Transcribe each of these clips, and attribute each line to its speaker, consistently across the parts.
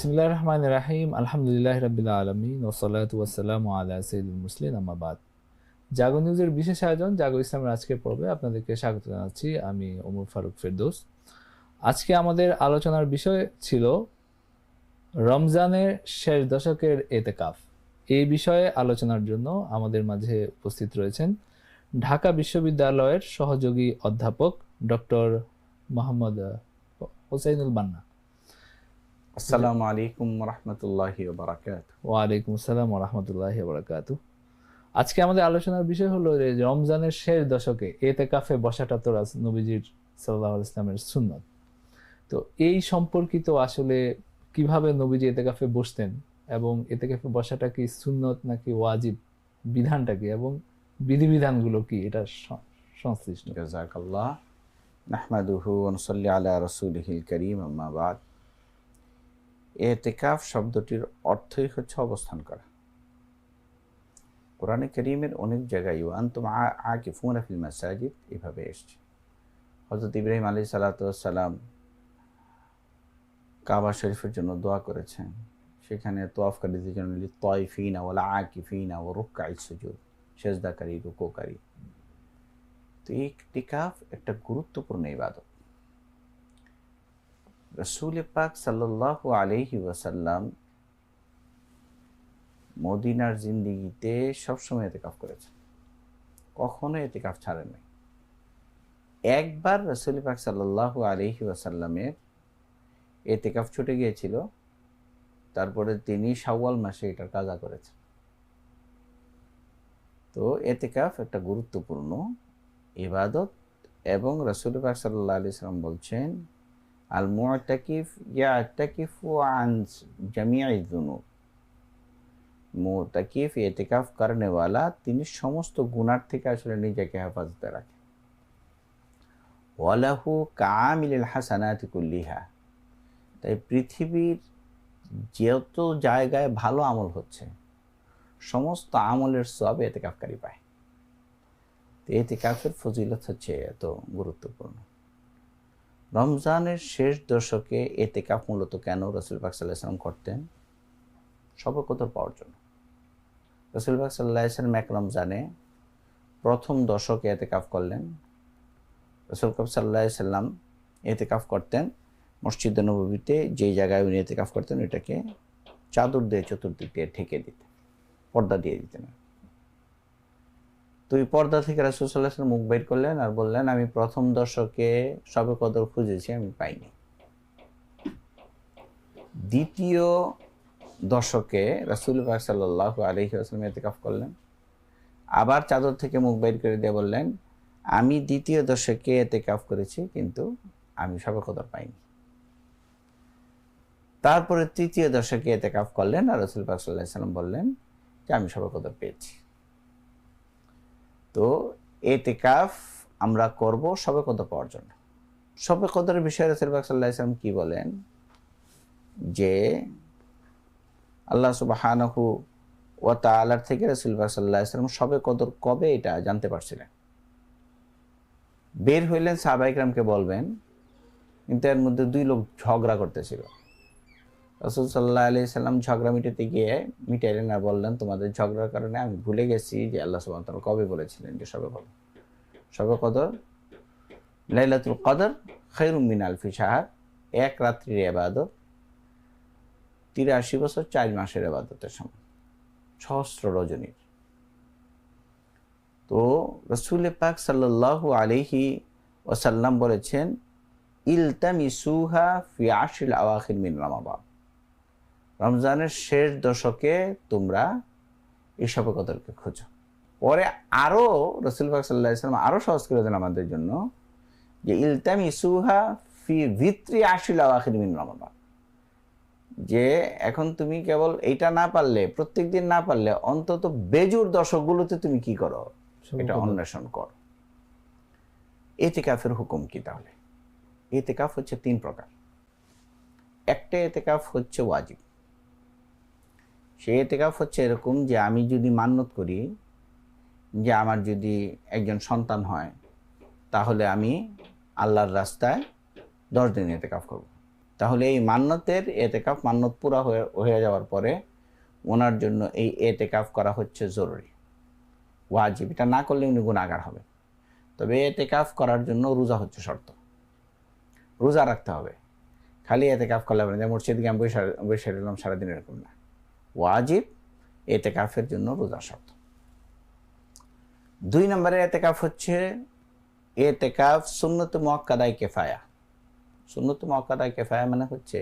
Speaker 1: বিসমিল্লাহ রহমান রাহিম আলহামদুলিল্লাহ রবিল্লা আলমিন ওসলাত ওয়াসালাম আলা সঈদুল মুসলিম আমাবাদ জাগো নিউজের বিশেষ আয়োজন জাগো ইসলামের আজকের পর্বে আপনাদেরকে স্বাগত জানাচ্ছি আমি ওমর ফারুক ফেরদৌস। আজকে আমাদের আলোচনার বিষয় ছিল রমজানের শেষ দশকের এতেকাফ। এই বিষয়ে আলোচনার জন্য আমাদের মাঝে উপস্থিত রয়েছেন ঢাকা বিশ্ববিদ্যালয়ের সহযোগী অধ্যাপক ডক্টর মোহাম্মদ হোসাইনুল বান্না।
Speaker 2: আসসালামু আলাইকুম রহমতুল্লাহি বারাকাত
Speaker 1: ওয়ালাইকুম আসসালাম রহমতুল্লাহ বরাকাত আজকে আমাদের আলোচনার বিষয় হলো যে রমজানের শেষ দশকে এতে কাফে বসাটা তো নবীজির সাল্লাহ ইসলামের সুন্নত। তো এই সম্পর্কিত আসলে কীভাবে নবীজি এতে কাফে বসতেন এবং এতে কাফে বসাটা কি সুন্নত নাকি ওয়াজিব বিধানটা কি এবং বিধিবিধানগুলো কি এটা সংশ্লিষ্ট।
Speaker 2: জাজাকাল্লাহ নাহমাদুহু ওনসল্লি আলা রসুলহিল করিম আম্মা বাদ। এতেকাফ শব্দটির অর্থই হচ্ছে অবস্থান করা। কোরআনে করিমের অনেক জায়গায় আন্তুম আকে ফুনাফিল মাসাজিদ এভাবে এসছে। হজরত ইব্রাহিম আলী সালাতাম কাবা শরীফের জন্য দোয়া করেছেন। সেখানে তোয়াফকারীদের জন্য তয়ফিনা ওলা আকিফিনা ও রুক্কাই সুজুদ, সেজদাকারী, রুকোকারী। তো এই টিকাফ একটা গুরুত্বপূর্ণ ইবাদত। রসুল পাক সাল্লাহ আলহি ওয়াসাল্লাম মদিনার জিন্দিগিতে সবসময় এতেকাফ করেছেন। কখনো এতেকাফ ছাড়েন নাই। একবার রসুল পাক সাল্লাহ আলহি ওয়াসাল্লামের এতেকাফ ছুটে গিয়েছিল, তারপরে তিনি শাওয়াল মাসে এটার কাজা করেছেন। তো এতেকাফ একটা গুরুত্বপূর্ণ ইবাদত এবং রসুল পাক সাল্লাহ আলি সাল্লাম বলছেন আল মুআতাকিফ ইয়াতাকিফু আন জামিআই যুনুব মুতাকিফ ইতিকাফ করনে ওয়ালা তিনি সমস্ত গুনার থেকে আসলে নিজেকে হেফাজতে রাখেন ওয়ালাহু কামিল হাসানাতি কুল্লিহা তাই পৃথিবীর যত জায়গায় ভালো আমল হচ্ছে, সমস্ত আমলের সব এতেকাফকারী পায়। তো এতেকাফের ফজিলত হচ্ছে এত গুরুত্বপূর্ণ। রমজানের শেষ দশকে এতে এতেকাফ মূলত কেন রসুল পাক সাল্লাহ সাল্লাম করতেন? সবকতর পাওয়ার জন্য। রসুল পাক সাল্লাহ সাল্লাম এক রমজানে প্রথম দশকে এতেকাফ করলেন। রসুল কাপ সাল্লাহ সাল্লাম এতেকাফ করতেন। মসজিদ নবীতে যে জায়গায় উনি এতে এতেকাফ করতেন, ওইটাকে চাদর দিয়ে চতুর্দিক দিয়ে ঠেকে দিতেন, পর্দা দিয়ে দিতেন। তো এই পর্দা থেকে রাসুলসাল্লাহ মুখ বের করলেন আর বললেন, আমি প্রথম দর্শকে সবে কদর খুঁজেছি, আমি পাইনি। দ্বিতীয় দশকে রাসুল সাল্লাহ আলহি আসলাম এতেকাফ করলেন। আবার চাদর থেকে মুখ বের করে দিয়ে বললেন, আমি দ্বিতীয় দশকে এতেকাফ করেছি, কিন্তু আমি সবে কদর পাইনি। তারপরে তৃতীয় দশকে এতেকাফ করলেন আর রসুল পাক সাল্লাহ সাল্লাম বললেন যে, আমি সবে কদর পেয়েছি। তো এতেকাফ আমরা করব সবে কদর পাওয়ার জন্য। সবে কদরের বিষয়ে রসুলবাক সাল্লাহ ইসলাম কি বলেন? যে আল্লাহ সুবাহানহু ও তালার থেকে রসুলবাক সাল্লাহ ইসলাম সবে কদর কবে এটা জানতে পারছিলেন? বের হইলেন সাহবাইকরামকে বলবেন, কিন্তু এর মধ্যে দুই লোক ঝগড়া করতেছিল। রসুল সাল্লাহ আলি সাল্লাম ঝগড়া মিটাতে গিয়ে মিটাইলেন আর বললেন, তোমাদের ঝগড়ার কারণে আমি ভুলে গেছি যে আল্লাহ সুবাহ কবে বলেছিলেন যে সবে কদর সবে কদর? লাইলাতুল কদর খৈরুম মিন আলফি সাহার এক রাত্রির এবাদত তিরাশি বছর চার মাসের এবাদতের সময়, সহস্র রজনীর। তো রসুল পাক সাল্লাহ আলিহি ওসাল্লাম বলেছেন, ইলতামিসুহা ফি আশিল আওয়াখির মিন রামাবাদ রমজানের শেষ দশকে তোমরা এই সবে কদরকে খোঁজো। পরে আরও রসুল পাক সাল্লাহ ইসলাম আরও সহজ করে দেন আমাদের জন্য যে ইলতামি সুহা ফি ভিত্রি আশিল আখির মিন রমাদান। যে এখন তুমি কেবল এইটা না পারলে প্রত্যেক দিন না পারলে অন্তত বেজুর দশকগুলোতে তুমি কি করো? এটা অন্বেষণ করো। এতেকাফের হুকুম কি তাহলে? এতেকাফ হচ্ছে তিন প্রকার। একটা এতেকাফ হচ্ছে ওয়াজিব। সেই এতেকাফ হচ্ছে এরকম যে আমি যদি মান্যত করি যে আমার যদি একজন সন্তান হয়, তাহলে আমি আল্লাহর রাস্তায় দশ দিন এতেকাফ করব। তাহলে এই মান্নতের এতেকাফ মান্নত পুরা হয়ে হয়ে যাওয়ার পরে ওনার জন্য এই এতেকাফ করা হচ্ছে জরুরি। ওয়াজিব, এটা না করলে উনি গুণাগার হবে। তবে এতেকাফ করার জন্য রোজা হচ্ছে শর্ত। রোজা রাখতে হবে। খালি এতেকাফ করলে হবে না। মসজিদ গিয়ে বসে বসে রইলাম সারাদিন এরকম না। ওয়াজিব, এতেকাফের জন্য রোজা শর্ত দুই নম্বরে এতেকাফ হচ্ছে, এতেকাফ সুন্নত মোয়াক্কাদাই কেফায়া। সুন্নত মোয়াক্কাদাই কেফায়া মানে হচ্ছে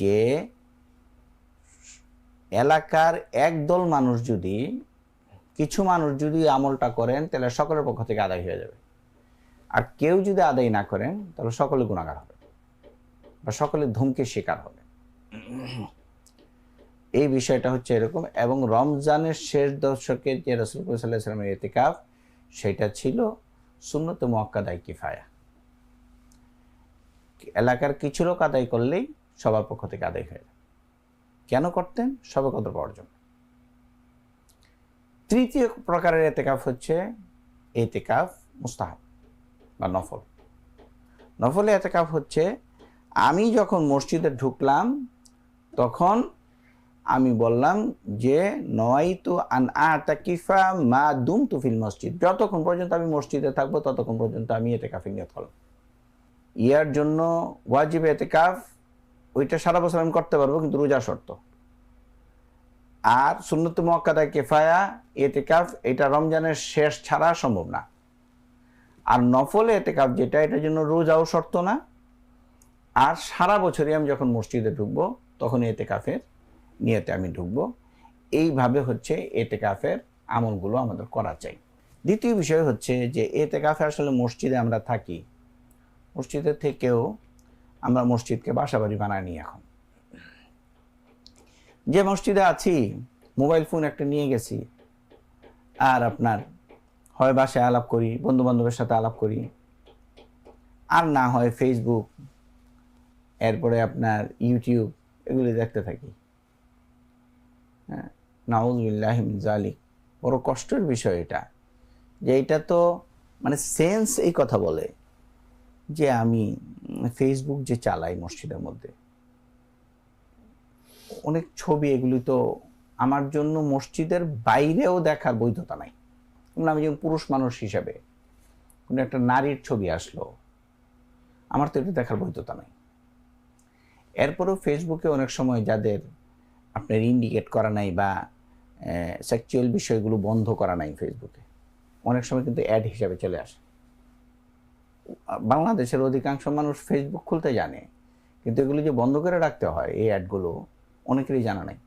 Speaker 2: যে এলাকার একদল মানুষ যদি, কিছু মানুষ যদি আমলটা করেন, তাহলে সকলের পক্ষ থেকে আদায় হয়ে যাবে। আর কেউ যদি আদায় না করেন, তাহলে সকলে গুণাগার হবে বা সকলে ধুমকে শিকার হবে। এই বিষয়টা হচ্ছে এরকম। এবং রমজানের শেষ দশকে যে রসুলপুর সাল্লাহ সাল্লামের এতেকাফ সেটা ছিল সুন্নত মোয়াক্কাদাই কিফায়া। এলাকার কিছু লোক আদায় করলেই সবার পক্ষ থেকে আদায় হয়ে কেন করতেন? সবে কদর পাওয়ার জন্য। তৃতীয় প্রকারের এতেকাফ হচ্ছে এতেকাফ মুস্তাহাব বা নফল। নফলে এতেকাফ হচ্ছে, আমি যখন মসজিদে ঢুকলাম, তখন আমি বললাম যে নয় তো আন আতাকিফা মা দুম তুফিল মসজিদ। যতক্ষণ পর্যন্ত আমি মসজিদে থাকব, ততক্ষণ পর্যন্ত আমি এতে কাফি নিয়ত করলাম ইয়ার জন্য ওয়াজিব এতে কাফ ওইটা সারা বছর আমি করতে পারব, কিন্তু রোজা শর্ত। আর সুন্নত মোয়াক্কাদা কেফায়া এতে কাফ এটা রমজানের শেষ ছাড়া সম্ভব না। আর নফলে এতে কাফ যেটা, এটার জন্য রোজাও শর্ত না। আর সারা বছরই আমি যখন মসজিদে ঢুকবো তখন এতে কাফের নিয়তে আমি ঢুকবো। এইভাবে হচ্ছে এতে কাফের আমলগুলো আমাদের করা চাই। দ্বিতীয় বিষয় হচ্ছে যে এতে কাফে আসলে মসজিদে আমরা থাকি। মসজিদের থেকেও আমরা মসজিদকে বাসাবাড়ি বানায় নিই এখন। যে মসজিদে আছি, মোবাইল ফোন একটা নিয়ে গেছি, আর আপনার হয় বাসায় আলাপ করি বন্ধু বান্ধবের সাথে আলাপ করি, আর না হয় ফেসবুক এরপরে আপনার ইউটিউব এগুলি দেখতে থাকি। হ্যাঁ বড় কষ্টের বিষয় এটা। যে এটা তো মানে সেন্স এই কথা বলে যে আমি ফেসবুক যে চালাই মসজিদের মধ্যে। অনেক ছবি এগুলি তো আমার জন্য মসজিদের বাইরেও দেখার বৈধতা নাই। আমি যেমন পুরুষ মানুষ হিসাবে কোনো একটা নারীর ছবি আসলো, আমার তো এটা দেখার বৈধতা নাই। এরপরেও ফেসবুকে অনেক সময় যাদের আপনার ইন্ডিকেট করা নাই বা সেক্সুয়াল বিষয়গুলো বন্ধ করা নাই ফেসবুকে অনেক সময় কিন্তু অ্যাড হিসাবে চলে আসে। বাংলাদেশের অধিকাংশ মানুষ ফেসবুক খুলতে জানে, কিন্তু এগুলো যে বন্ধ করে রাখতে হয় এই অ্যাডগুলো অনেকেরই জানা নাই।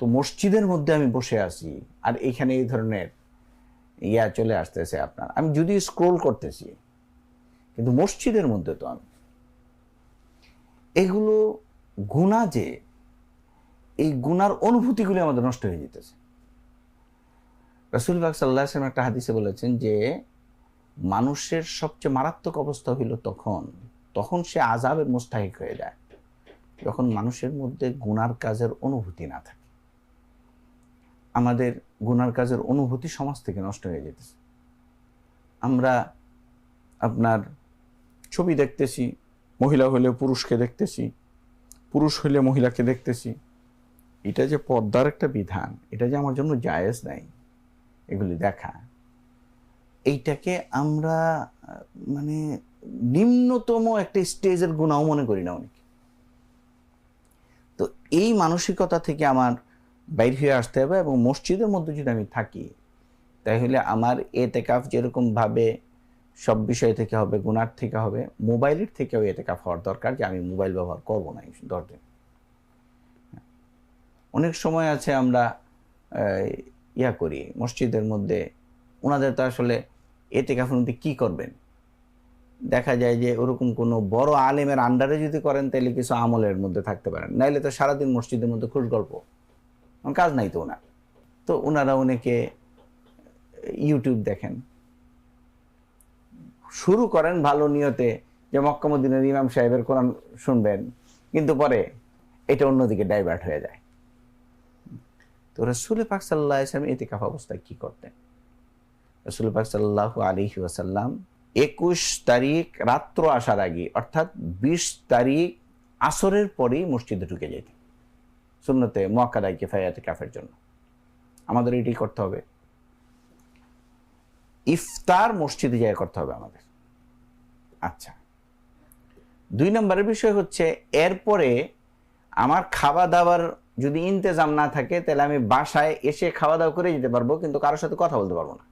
Speaker 2: তো মসজিদের মধ্যে আমি বসে আছি আর এখানে এই ধরনের ইয়া চলে আসতেছে আপনার। আমি যদি স্ক্রোল করতেছি, কিন্তু মসজিদের মধ্যে তো আমি। এগুলো গুণা যে এই গুনার অনুভূতিগুলি আমাদের নষ্ট হয়ে যেতেছে। রসুল বাক সাল্লাহ একটা হাদিসে বলেছেন যে, মানুষের সবচেয়ে মারাত্মক অবস্থা হইল তখন তখন সে আজাবের মুস্তাহিক হয়ে যায়। যখন মানুষের মধ্যে গুনার কাজের অনুভূতি না থাকে। আমাদের গুনার কাজের অনুভূতি সমাজ থেকে নষ্ট হয়ে যেতেছে। আমরা আপনার ছবি দেখতেছি, মহিলা হলে পুরুষকে দেখতেছি, পুরুষ হইলে মহিলাকে দেখতেছি এটা যে পর্দার একটা বিধান, এটা যে আমার জন্য জায়েজ নাই, এগুলি দেখা। এইটাকে আমরা মানে নিম্নতম একটা স্টেজের গুণাও মনে করি না অনেকে। তো এই মানসিকতা থেকে আমার বাইর হয়ে আসতে হবে এবং মসজিদের মধ্যে যদি আমি থাকি, তাহলে আমার এতেকাফ যেরকম ভাবে সব বিষয় থেকে হবে, গুণার থেকে হবে, মোবাইলের থেকেও এতেকাফ হওয়ার দরকার যে আমি মোবাইল ব্যবহার করব না দশ দিন অনেক সময় আছে আমরা ইয়া করি মসজিদের মধ্যে ওনাদের তো আসলে এতে মধ্যে কি করবেন? দেখা যায় যে ওরকম কোনো বড় আলেমের আন্ডারে যদি করেন, তাহলে কিছু আমলের মধ্যে থাকতে পারেন। নাইলে তো সারাদিন মসজিদের মধ্যে খুশ গল্প। কাজ নাই তো ওনার তো ওনারা অনেকে ইউটিউব দেখেন। শুরু করেন ভালো নিয়তে যে মক্কামুদ্দিনের ইমাম সাহেবের কোরআন শুনবেন, কিন্তু পরে এটা অন্যদিকে ডাইভার্ট হয়ে যায়। তো রসুল পাক সাল্লাহ ইসলাম এতেকাফ অবস্থায় কি করতেন? রসুল পাক সাল্লাহ আলী ওয়াসাল্লাম একুশ তারিখ রাত্র আসার আগে, অর্থাৎ বিশ তারিখ আসরের পরেই মসজিদে ঢুকে যেতেন। শূন্যতে মোয়াক্কাদাই কিফায়াতে কাফের জন্য। আমাদের এটি করতে হবে। ইফতার মসজিদে যায় করতে হবে আমাদের। আচ্ছা। দুই নম্বরের বিষয় হচ্ছে, এরপরে আমার খাওয়া দাওয়ার যদি ইন্তেজাম না থাকে, তাহলে আমি বাসায় এসে খাওয়া দাওয়া করে যেতে পারব, কিন্তু কারোর সাথে কথা বলতে পারব না।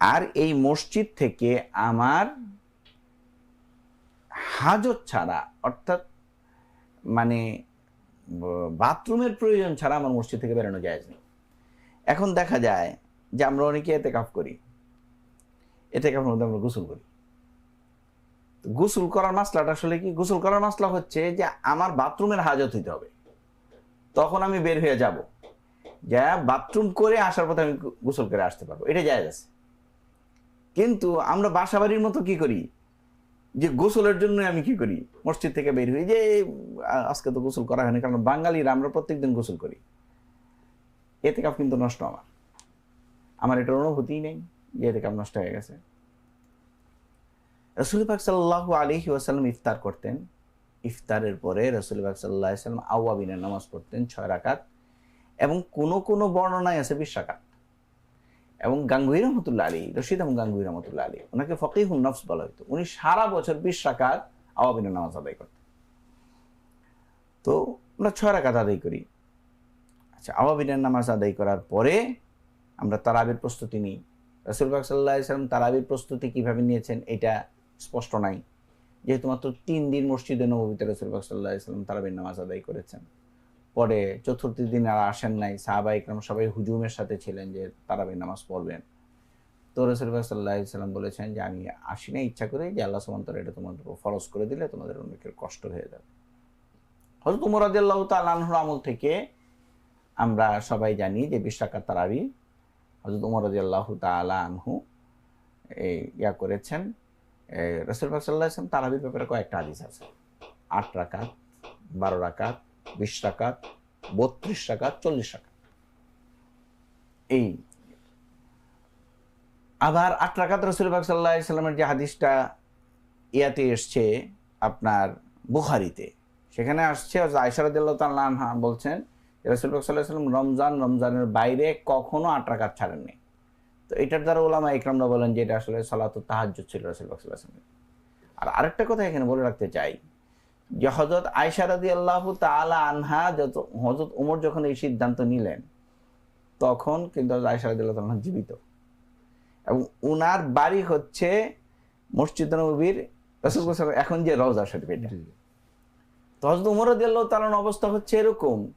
Speaker 2: আর এই মসজিদ থেকে আমার হাজত ছাড়া, অর্থাৎ মানে বাথরুমের প্রয়োজন ছাড়া আমার মসজিদ থেকে বেরোনো যায় নেই। এখন দেখা যায় যে আমরা অনেকে এতে কাপ করি। এতে কাপের মধ্যে আমরা গোসল করি। গোসল করার মাসলাটা আসলে কি? গোসল করার মাসলা হচ্ছে যে আমার বাথরুমের হাজত হইতে হবে। তখন আমি বের হয়ে যাব। যা বাথরুম করে আসার পথে আমি গোসল করে আসতে পারব। এটা যায় আছে। কিন্তু আমরা বাসা বাড়ির মতো কি করি? যে গোসলের জন্য আমি কি করি? মসজিদ থেকে বের হই। যে আজকে তো গোসল করা হয়নি, কারণ বাঙালিরা আমরা প্রত্যেকদিন গোসল করি। এতে কাপ কিন্তু নষ্ট আমার। আমার এটার অনুভূতিই নেই যে এতে কাপ নষ্ট হয়ে গেছে। রসুল পাক সাল্লাহ আলহি ওয়াসাল্লাম ইফতার করতেন। ইফতারের পরে রসুল সাল্লাহ সাল্লাম আওয়াবিনের নামাজ পড়তেন ছয় রাকাত এবং কোন কোন বর্ণনায় আছে বিশ রাকাত। এবং গাঙ্গুই রহমতুল্লাহ আলী রশিদ এবং গাঙ্গুই রহমতুল্লাহ আলী ওনাকে ফকিহুন নফস বলা হতো উনি সারা বছর বিশ রাকাত আওয়াবিনের নামাজ আদায় করতেন। তো আমরা ছয় রাকাত আদায় করি। আচ্ছা আওয়াবিনের নামাজ আদায় করার পরে আমরা তারাবির প্রস্তুতি নিই। রসুল পাক সাল্লাহ সাল্লাম তারাবির প্রস্তুতি কীভাবে নিয়েছেন এটা স্পষ্ট নাই। যেহেতু মাত্র তিন দিন মসজিদে নবীতে রসুল সাল্লাহ তারাবির নামাজ আদায় করেছেন। পরে চতুর্থ দিন আর আসেন নাই, সাহাবা ইকরাম সবাই হুজুমের সাথে ছিলেন যে তারাবির নামাজ পড়বেন। তো রসুল সাল্লাহ বলেছেন যে, আমি আসি না ইচ্ছা করে যে আল্লাহ সমান্তর এটা তোমাদের ফরজ করে দিলে তোমাদের অনেকের কষ্ট হয়ে যাবে। হজরত উমর আদিল্লাহ তাল্লাহর আমল থেকে আমরা সবাই জানি যে বিশাখার তারাবি হজরত উমর আদিল্লাহ তালা আনহু এই ইয়া করেছেন। রসুল পাক সাল্লাহ ইসলাম তারাবির ব্যাপারে কয়েকটা হাদিস আছে। আট রাকাত, বারো রাকাত, বিশ রাকাত, বত্রিশ রাকাত, চল্লিশ রাকাত। এই আবার আট রাকাত রসুল পাক সাল্লাহ ইসলামের যে হাদিসটা ইয়াতে এসছে আপনার বুখারিতে, সেখানে আসছে আয়সারদুল্লাহ তাল্লাহা বলছেন রসুল পাক সাল্লাহ সাল্লাম রমজান, রমজানের বাইরে কখনো আট রাকাত ছাড়েননি। তো এটার দ্বারা ওলামা ইকরামরা বলেন যে এটা আসলে সালাত তাহাজ ছিল রসুল সাল্লামের আর আরেকটা কথা এখানে বলে রাখতে চাই যে হজরত আয়সারাদি আল্লাহ তালা আনহা যত হজরত উমর যখন এই সিদ্ধান্ত নিলেন তখন কিন্তু আয়সারাদি আল্লাহ তাআলা জীবিত। এবং উনার বাড়ি হচ্ছে মসজিদ নবীর রসুল এখন যে রওজা শরীফ এটা। তো হজরত উমর আল্লাহ তালান অবস্থা হচ্ছে এরকম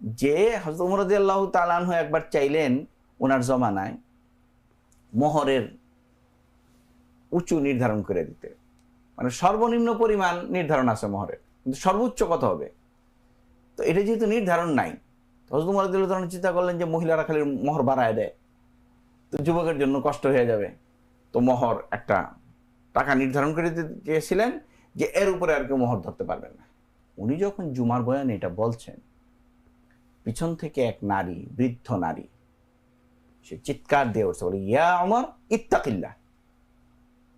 Speaker 2: যে হজরত উমর আল্লাহ তালানহ একবার চাইলেন ওনার জমানায় মোহরের উঁচু নির্ধারণ করে দিতে। মানে সর্বনিম্ন পরিমাণ নির্ধারণ আছে মোহরের, কিন্তু সর্বোচ্চ কত হবে? তো এটা যেহেতু নির্ধারণ নাই হজরত উমর চিন্তা করলেন যে মহিলারা খালি মোহর বাড়ায় দেয়, তো যুবকের জন্য কষ্ট হয়ে যাবে। তো মোহর একটা টাকা নির্ধারণ করে চেয়েছিলেন যে এর উপরে আর কেউ মোহর ধরতে পারবেন না। উনি যখন জুমার বয়ানে এটা বলছেন, পিছন থেকে এক নারী, বৃদ্ধ নারী সে চিৎকার দিয়ে উঠছে, বলে, ইয়া অমর ইত্তাকিল্লা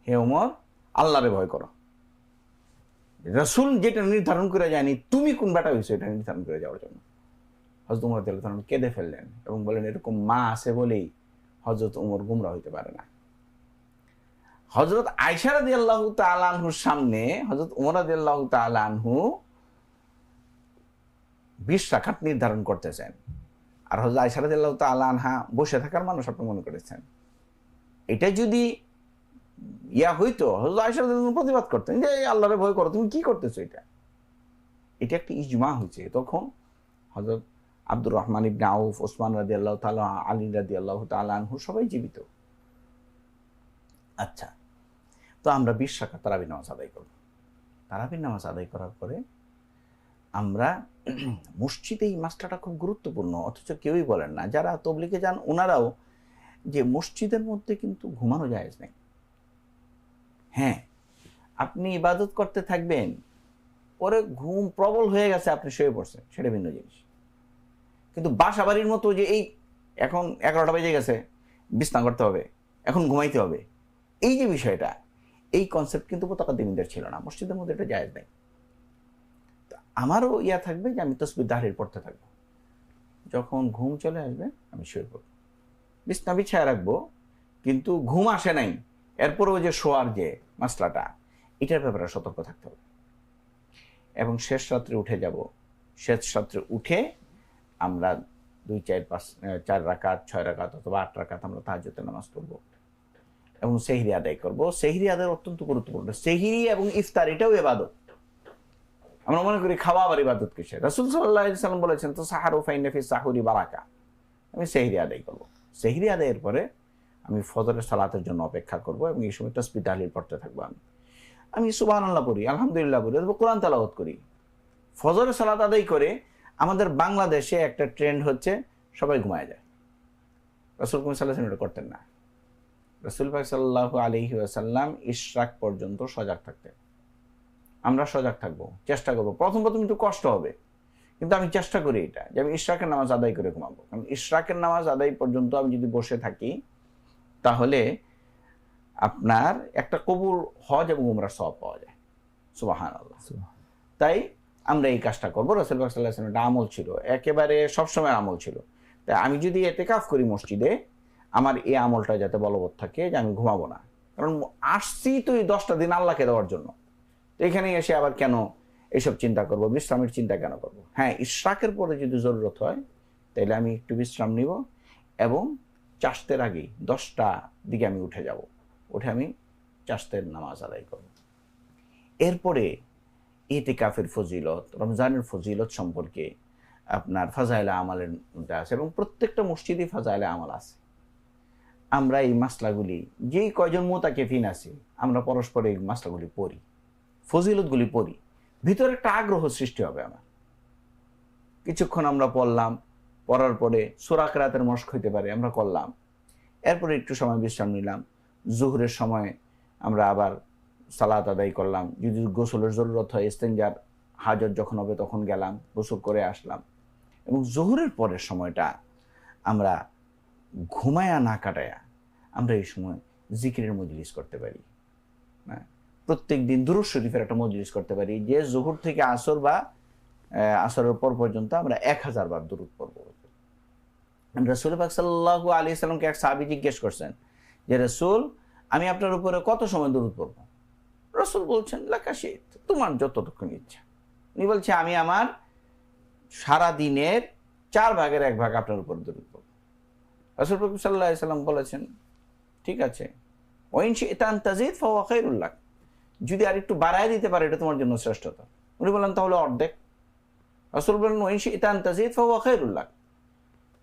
Speaker 2: হে অমর আল্লাহরে ভয় করো। রসুল যেটা নির্ধারণ করে যায়নি, তুমি কোন বেটা হয়েছো এটা নির্ধারণ করে যাওয়ার জন্য। হজরত উমর তখন কেঁদে ফেললেন এবং বলেন এরকম মা আছে বলেই হজরত উমর গুমরা হইতে পারে না। হজরত আয়সারাদি আল্লাহ তালানহুর সামনে হজরত উমরাদি আল্লাহ তালানহু বিশ রাখাত নির্ধারণ করতেছেন আর হজরত আয়সারাদি আল্লাহ তালানহা বসে থাকার মানুষ আপনি মনে করেছেন? এটা যদি ইয়া হইতো হজরত আয়সারাদি প্রতিবাদ করতেন যে আল্লাহরে ভয় করো, তুমি কি করতেছো এটা? এটা একটা ইজমা হয়েছে। তখন হজরত আব্দুর রহমান ইবনে আউফ, ওসমান রাদি আল্লাহ তালা আলী রাদি আল্লাহ তালানহু সবাই জীবিত। আচ্ছা তো আমরা বিশ টাকা তারাবি নামাজ আদায় করব। তারাবি নামাজ আদায় করার পরে আমরা মসজিদে এই মাসলাটা খুব গুরুত্বপূর্ণ, অথচ কেউই বলেন না। যারা তবলিকে যান, ওনারাও যে মসজিদের মধ্যে কিন্তু ঘুমানো যায় নেই। হ্যাঁ আপনি ইবাদত করতে থাকবেন পরে ঘুম প্রবল হয়ে গেছে, আপনি শুয়ে পড়ছেন, সেটা ভিন্ন জিনিস। কিন্তু বাসা বাড়ির মতো যে এই এখন এগারোটা বেজে গেছে, বিছনা করতে হবে, এখন ঘুমাইতে হবে, এই যে বিষয়টা, এই কনসেপ্ট কিন্তু মোতাকাদ্দিমীদের ছিল না, মসজিদের মধ্যে এটা জায়েজ নেই। আমারও ইয়া থাকবে যে আমি তসবির দাঁড়িয়ে পড়তে থাকব। যখন ঘুম চলে আসবে, আমি শুয়ে পড়ব। বিছনা বিছায় রাখব, কিন্তু ঘুম আসে নাই। এরপরেও যে শোয়ার যে মাসলাটা, এটার ব্যাপারে সতর্ক থাকতে হবে। এবং শেষ রাত্রে উঠে যাব। শেষ রাত্রে উঠে আমরা দুই, চার, পাঁচ চার রাকাত, ছয় রাকাত অথবা আট রাকাত আমরা তাহাজ্জুদের নামাজ পড়ব। এবং সেহরি আদায় করব। সেহরি আদায় অত্যন্ত গুরুত্বপূর্ণ। সেহরি এবং ইফতার এটাও এবাদত। আমরা মনে করি খাওয়া আবার ইবাদত কিসে রাসুল সাল্লাহ সাল্লাম বলেছেন, তো সাহারু ফাইনাফি সাহুরি বারাকা। আমি সেহরি আদায় করব। সেহরি আদায়ের পরে আমি ফজরের সালাতের জন্য অপেক্ষা করব এবং এই সময় তাহলিল পড়তে থাকব আমি। আমি সুবাহ আল্লাহ পড়ি, আলহামদুলিল্লাহ পড়ি, অথবা কোরআন তালাওয়াত করি। ফজরের সালাত আদায় করে আমাদের বাংলাদেশে একটা ট্রেন্ড হচ্ছে, সবাই ঘুমায় যায়। রসুল কুমার সাল্লাহ এটা করতেন না। রসুল পাক সাল্লাহ আলহি আসাল্লাম ইশরাক পর্যন্ত সজাগ থাকতেন। আমরা সজাগ থাকব চেষ্টা করব। প্রথম প্রথম একটু কষ্ট হবে কিন্তু আমি চেষ্টা করি এটা যে আমি ইশরাকের নামাজ আদায় করে ঘুমাবো। কারণ ইশরাকের নামাজ আদায় পর্যন্ত আমি যদি বসে থাকি তাহলে আপনার একটা কবুল হজ এবং উমরা সব পাওয়া যায়। সুবাহান আল্লাহ তাই আমরা এই কাজটা করব। রসুল পাক সাল্লাহ সাল্লাম এটা আমল ছিল একেবারে সবসময় আমল ছিল। তাই আমি যদি এতে কাফ করি মসজিদে আমার এই আমলটা যাতে বলবৎ থাকে যে আমি ঘুমাবো না। কারণ আসছি তো এই দশটা দিন আল্লাহকে দেওয়ার জন্য। এখানে এসে আবার কেন এসব চিন্তা করব? বিশ্রামের চিন্তা কেন করব? হ্যাঁ ইশরাকের পরে যদি জরুরত হয় তাহলে আমি একটু বিশ্রাম নিব এবং চাষতের আগেই দশটা দিকে আমি উঠে যাব। উঠে আমি চাষতের নামাজ আদায় করব। এরপরে ইতিকাফের ফজিলত, রমজানের ফজিলত সম্পর্কে আপনার ফাজাইলা আমালের মধ্যে আছে এবং প্রত্যেকটা মসজিদে ফাজাইলা আমাল আছে। আমরা এই মাসলাগুলি, যেই কয়জন মোতাকেফিন আছে, আমরা পরস্পর এই মাসলাগুলি পড়ি। ফজিলতগুলি পড়ি। ভিতরে একটা আগ্রহ সৃষ্টি হবে আমার। কিছুক্ষণ আমরা পড়লাম, পড়ার পরে সোরাক রাতের মস্ক হইতে পারে, আমরা করলাম। এরপরে একটু সময় বিশ্রাম নিলাম। জোহরের সময় আমরা আবার সালাত আদায় করলাম। যদি গোসলের জরুরত হয় ইস্তেঞ্জার হাজত যখন হবে তখন গেলাম, গোসল করে আসলাম। এবং জোহরের পরের সময়টা আমরা ঘুমায়া না কাটায়া আমরা এই সময় জিকিরের মজলিস করতে পারি। প্রত্যেক দিন দুরুজ শরীফের একটা মজলিস করতে পারি। যে জোহর থেকে আসর বা আসরের পর পর্যন্ত আমরা এক হাজার বার দূরত পড়ব। রসুল পাক সাল্লাহ আলী এক সাহাবি জিজ্ঞেস করছেন যে, রসুল, আমি আপনার উপরে কত সময় দূরত পড়ব? রসুল বলছেন লাকাশিত তোমার যতটুকুন ইচ্ছা। উনি বলছে, আমি আমার সারা দিনের চার ভাগের এক ভাগ আপনার উপর দূরত পড়ব। রসুল সাল্লাহ সাল্লাম বলেছেন, ঠিক আছে। ওইনশি ইতান তাজিদ ফাওয়া খাইরুল্লাহ যদি আর একটু বাড়ায় দিতে পারে, এটা তোমার জন্য শ্রেষ্ঠতা। উনি বললেন, তাহলে অর্ধেক। রসুল বললেন ওইনশি ইতান তাজিদ ফাওয়া খাইরুল্লাহ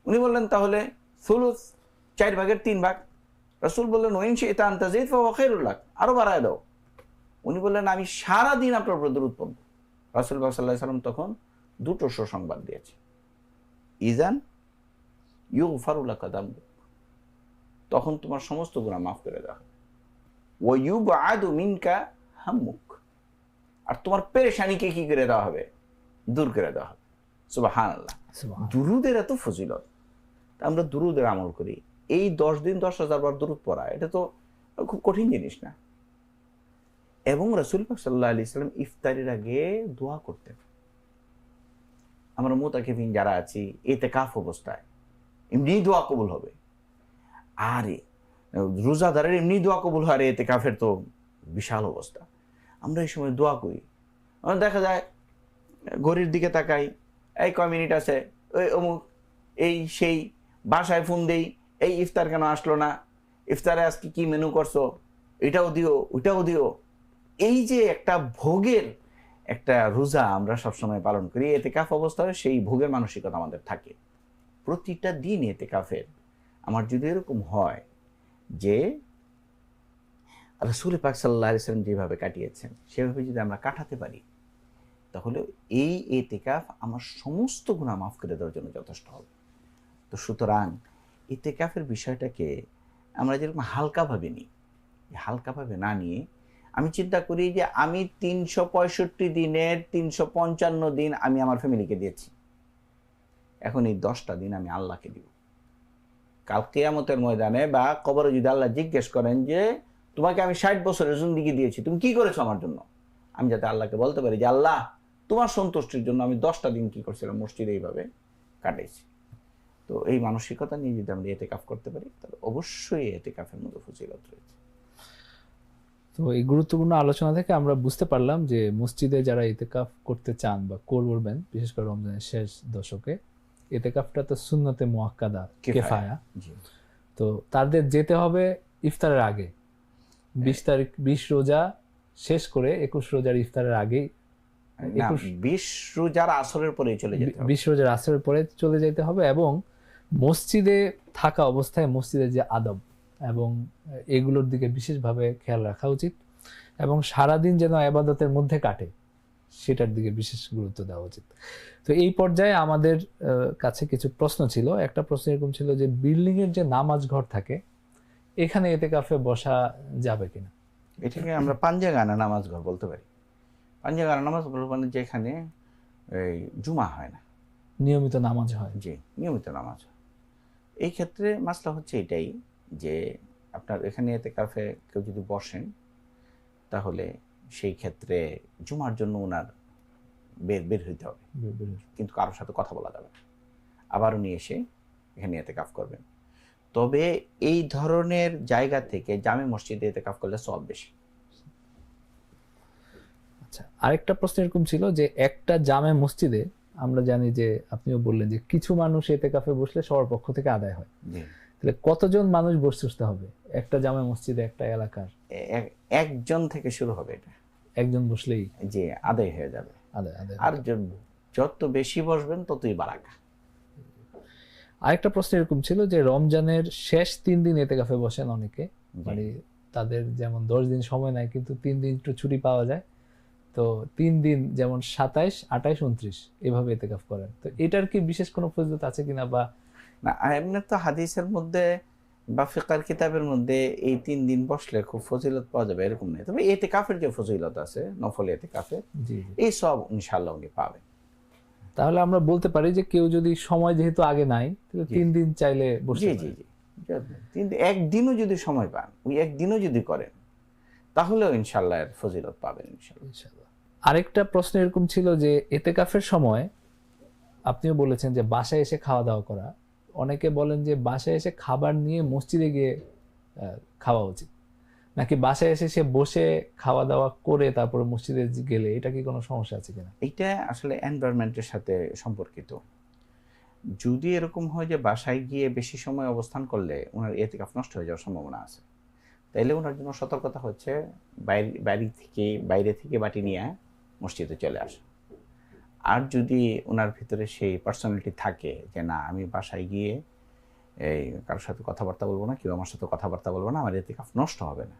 Speaker 2: উনি বললেন, তাহলে সুলুস, চার ভাগের তিন ভাগ। রসুল বললেন ওইনশি ইতান তাজিদ ফাওয়া খাইরুল্লাহ আরও বাড়ায় দাও। উনি বললেন, আমি সারা দিন আপনার উপর দূরত পড়ব। রসুল সাল্লাহ সাল্লাম তখন দুটো সুসংবাদ দিয়েছে। ইজান ইউ ফারুল্লাহ কাদাম তখন তোমার সমস্ত গুণা মাফ করে দেওয়া ও ইউ আদু মিনকা হাম্মুক আর তোমার পেরেশানিকে কি করে দেওয়া হবে? দূর করে দেওয়া হবে। সুবাহান আল্লাহ দুরুদের এত ফজিলত। আমরা দুরুদের আমল করি। এই দশ দিন দশ হাজার বার দুরুদ পড়া এটা তো খুব কঠিন জিনিস না। এবং রসুল পাক সাল্লাহ আলি সাল্লাম ইফতারের আগে দোয়া করতেন। আমরা মোতাকেফিন যারা আছি এতে কাফ অবস্থায় এমনি দোয়া কবুল হবে। আরে রোজাদারের এমনি দোয়া কবুল হয় আর এতে কাফের তো বিশাল অবস্থা। আমরা এই সময় দোয়া করি। দেখা যায়, ঘড়ির দিকে তাকাই, এই কয় মিনিট আছে? ওই অমুক, এই, সেই, বাসায় ফোন দেই, এই ইফতার কেন আসলো না? ইফতারে আজকে কি মেনু করছ? এটাও দিও, ওইটাও দিও। এই যে একটা ভোগের একটা রোজা আমরা সবসময় পালন করি এতে কাফ অবস্থায় সেই ভোগের মানসিকতা আমাদের থাকে। প্রতিটা দিন এতে কাফের আমার যদি এরকম হয় যে রসুল পাক সাল্লাহ আলিয়াল্লাম যেভাবে কাটিয়েছেন, সেভাবে যদি আমরা কাটাতে পারি, তাহলে এই এতেকাফ আমার সমস্ত গুণা মাফ করে দেওয়ার জন্য যথেষ্ট হবে। তো সুতরাং এতেকাফের বিষয়টাকে আমরা যেরকম হালকাভাবে নিই হালকাভাবে না নিয়ে আমি চিন্তা করি যে আমি তিনশো পঁয়ষট্টি দিনের তিনশো পঞ্চান্ন দিন আমি আমার ফ্যামিলিকে দিয়েছি। এখন এই দশটা দিন আমি আল্লাহকে দিব। কাল কেয়ামতের ময়দানে বা কবরে যদি আল্লাহ জিজ্ঞেস করেন যে তোমাকে আমি ষাট বছরের জিন্দিগি দিয়েছি। তুমি কি করেছ আমার জন্য? আমি যাতে আল্লাহকে বলতে পারি যে আল্লাহ তোমার সন্তুষ্টির জন্য আমি দশটা দিন কি করছিলাম? মসজিদে এইভাবে কাটাইছি। তো এই মানসিকতা নিয়ে যদি আমরা এতে কাফ করতে পারি তাহলে অবশ্যই এতে কাফের মধ্যে ফজিলত রয়েছে।
Speaker 1: তো এই গুরুত্বপূর্ণ আলোচনা থেকে আমরা বুঝতে পারলাম যে মসজিদে যারা ইতেকাফ করতে চান বা করবেন বিশেষ করে রমজানের শেষ দশকে ইতেকাফটা তো সুন্নতে মুয়াক্কাদা।
Speaker 2: কেফায়া।
Speaker 1: তো তাদের যেতে হবে ইফতারের আগে। বিশ তারিখ বিশ রোজা শেষ করে একুশ রোজার ইফতারের আগেই
Speaker 2: বিশ রোজার আসরের পরেই চলে যেতে
Speaker 1: বিশ রোজার আসরের পরে চলে যেতে হবে এবং মসজিদে থাকা অবস্থায় মসজিদের যে আদব এবং এগুলোর দিকে বিশেষভাবে খেয়াল রাখা উচিত এবং সারাদিন যেন আবাদতের মধ্যে কাটে সেটার দিকে বিশেষ গুরুত্ব দেওয়া উচিত। তো এই পর্যায়ে আমাদের কাছে কিছু প্রশ্ন ছিল। একটা প্রশ্ন এরকম ছিল যে বিল্ডিং এর যে নামাজ ঘর থাকে এখানে এতে কাফে বসা যাবে কিনা?
Speaker 2: এটাকে আমরা পাঞ্জাগানা নামাজ ঘর বলতে পারি। পাঞ্জাগানা নামাজ ঘর মানে যেখানে এই জুমা হয় না।
Speaker 1: নিয়মিত নামাজ হয়।
Speaker 2: জি নিয়মিত নামাজ হয়। এই ক্ষেত্রে মাসলা হচ্ছে এটাই যে আপনার এখানে এতে কাফে কেউ যদি বসেন তাহলে সেই ক্ষেত্রে জুমার জন্য ওনার বের বের হইতে হবে। কিন্তু কারোর সাথে কথা বলা যাবে আবার উনি এসে এখানে এতে কাফ করবেন। তবে এই ধরনের জায়গা থেকে জামে মসজিদে এতে কাফ করলে সব বেশি।
Speaker 1: আচ্ছা আরেকটা প্রশ্ন এরকম ছিল যে একটা জামে মসজিদে আমরা জানি যে আপনিও বললেন যে কিছু মানুষ এতে কাফে বসলে সবার পক্ষ থেকে আদায় হয়। তাহলে কতজন মানুষ বসতে হবে? একটা জামে মসজিদে একটা এলাকার?
Speaker 2: একজন থেকে শুরু হবে এটা।
Speaker 1: একজন বসলেই
Speaker 2: যে আদায় হয়ে যাবে।
Speaker 1: আদায় আদায়।
Speaker 2: আর যত বেশি বসবেন ততই বারাকা
Speaker 1: আরেকটা প্রশ্ন এরকম ছিল যে রমজানের শেষ তিন দিন এতে কাফে বসেন অনেকে। মানে তাদের যেমন দশ দিন সময় নাই কিন্তু তিন দিন একটু ছুটি পাওয়া যায়। তো তিন দিন যেমন সাতাইশ আঠাইশ উনত্রিশ এভাবে এতে কাফ করেন। তো এটার কি বিশেষ কোনো ফজিলত আছে কিনা বা
Speaker 2: না এমনি তো হাদিসের মধ্যে বা ফিকার কিতাবের মধ্যে এই তিন দিন বসলে খুব ফজিলত পাওয়া যাবে এরকম নেই। তবে এতে কাফের যে ফজিলত আছে নফল এতে কাফের এই সব ইনশাল্লাহ উনি পাবেন।
Speaker 1: তাহলে আমরা বলতে পারি যে কেউ যদি সময় যেহেতু আগে নাই তিন দিন চাইলে বসতে
Speaker 2: জি জি জি। কিন্তু একদিনও যদি সময় পান ওই একদিনও যদি করেন তাহলেও ইনশাল্লাহ এর ফজিলত পাবেন ইনশাল্লাহ।
Speaker 1: আরেকটা প্রশ্ন এরকম ছিল যে এতে কাফের সময় আপনিও বলেছেন যে বাসায় এসে খাওয়া দাওয়া করা। অনেকে বলেন যে বাসায় এসে খাবার নিয়ে মসজিদে গিয়ে খাওয়া উচিত। নাকি বাসায় এসে সে বসে খাওয়া দাওয়া করে তারপরে মসজিদে গেলে এটা কি কোনো সমস্যা আছে কিনা?
Speaker 2: এইটা আসলে এনভায়রনমেন্টের সাথে সম্পর্কিত। যদি এরকম হয় যে বাসায় গিয়ে বেশি সময় অবস্থান করলে ওনার এতেকাফ নষ্ট হয়ে যাওয়ার সম্ভাবনা আছে। তাইলে ওনার জন্য সতর্কতা হচ্ছে বাইরে বাইরে থেকে বাইরে থেকে বাটি নিয়ে মসজিদে চলে আসা। আর যদি ওনার ভিতরে সেই পার্সোনালিটি থাকে যে না, আমি বাসায় গিয়ে এই কারোর সাথে কথাবার্তা বলব না, কেউ আমার সাথে কথাবার্তা বলব না, আমার এতেকাফ নষ্ট হবে না।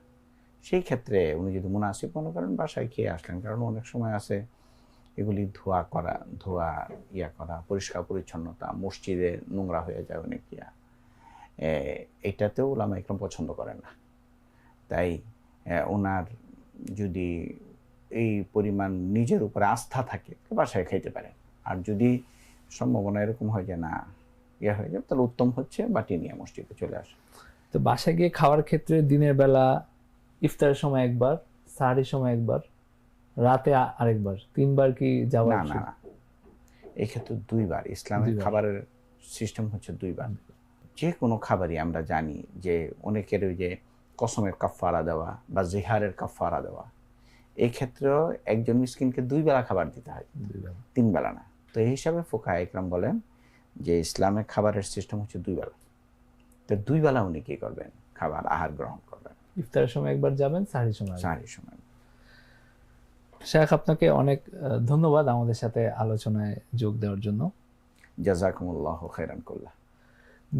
Speaker 2: সেই ক্ষেত্রে উনি যদি মুনাসিব মনে করেন, বাসায় খেয়ে আসলেন। কারণ অনেক সময় আছে এগুলি ধোয়া করা, ধোয়া ইয়া করা, পরিষ্কার পরিচ্ছন্নতা, মসজিদে নোংরা হয়ে যায় অনেক ইয়া। এটাতেও ওলামা একদম পছন্দ করেন না। তাই ওনার যদি এই পরিমাণ নিজের উপরে আস্থা থাকে বাসায় খাইতে পারেন। আর যদি সম্ভাবনা এরকম হয় যে না ইয়ে হয়ে যাবে, তাহলে উত্তম হচ্ছে বাটি নিয়ে মসজিদে চলে আসে।
Speaker 1: তো বাসায় গিয়ে খাওয়ার ক্ষেত্রে দিনের বেলা ইফতারের সময় একবার সাহারির সময় একবার রাতে আরেকবার তিনবার কি যাওয়া
Speaker 2: না না এক্ষেত্রে দুইবার ইসলামের খাবারের সিস্টেম হচ্ছে দুইবার। যে কোনো খাবারই আমরা জানি যে অনেকের ওই যে কসমের কাফারা দেওয়া বা জেহারের কাফারা দেওয়া এই ক্ষেত্রেও একজন মিসকিনকে দুই বেলা খাবার দিতে হয়। তিন বেলা না। তো এই হিসাবে ফোকা একরাম বলেন যে ইসলামের খাবারের সিস্টেম হচ্ছে দুই বেলা তো দুই বেলা উনি কি করবেন? খাবার আহার গ্রহণ করবেন।
Speaker 1: ইফতারের সময় একবার যাবেন সাহারির সময়
Speaker 2: সাহারির সময়
Speaker 1: শেখ আপনাকে অনেক ধন্যবাদ আমাদের সাথে আলোচনায় যোগ দেওয়ার জন্য।
Speaker 2: জাজাকুমুল্লাহ খেরান করল্লাহ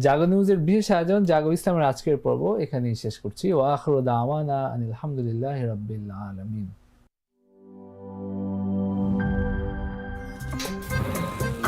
Speaker 1: জাগো নিউজের বিশেষ আয়োজন জাগো ইসলামের আজকের পর্ব এখানেই শেষ করছি। ওয়া আখরু দাওয়ানা আনিল হামদুলিল্লাহ রাব্বিল আলামিন।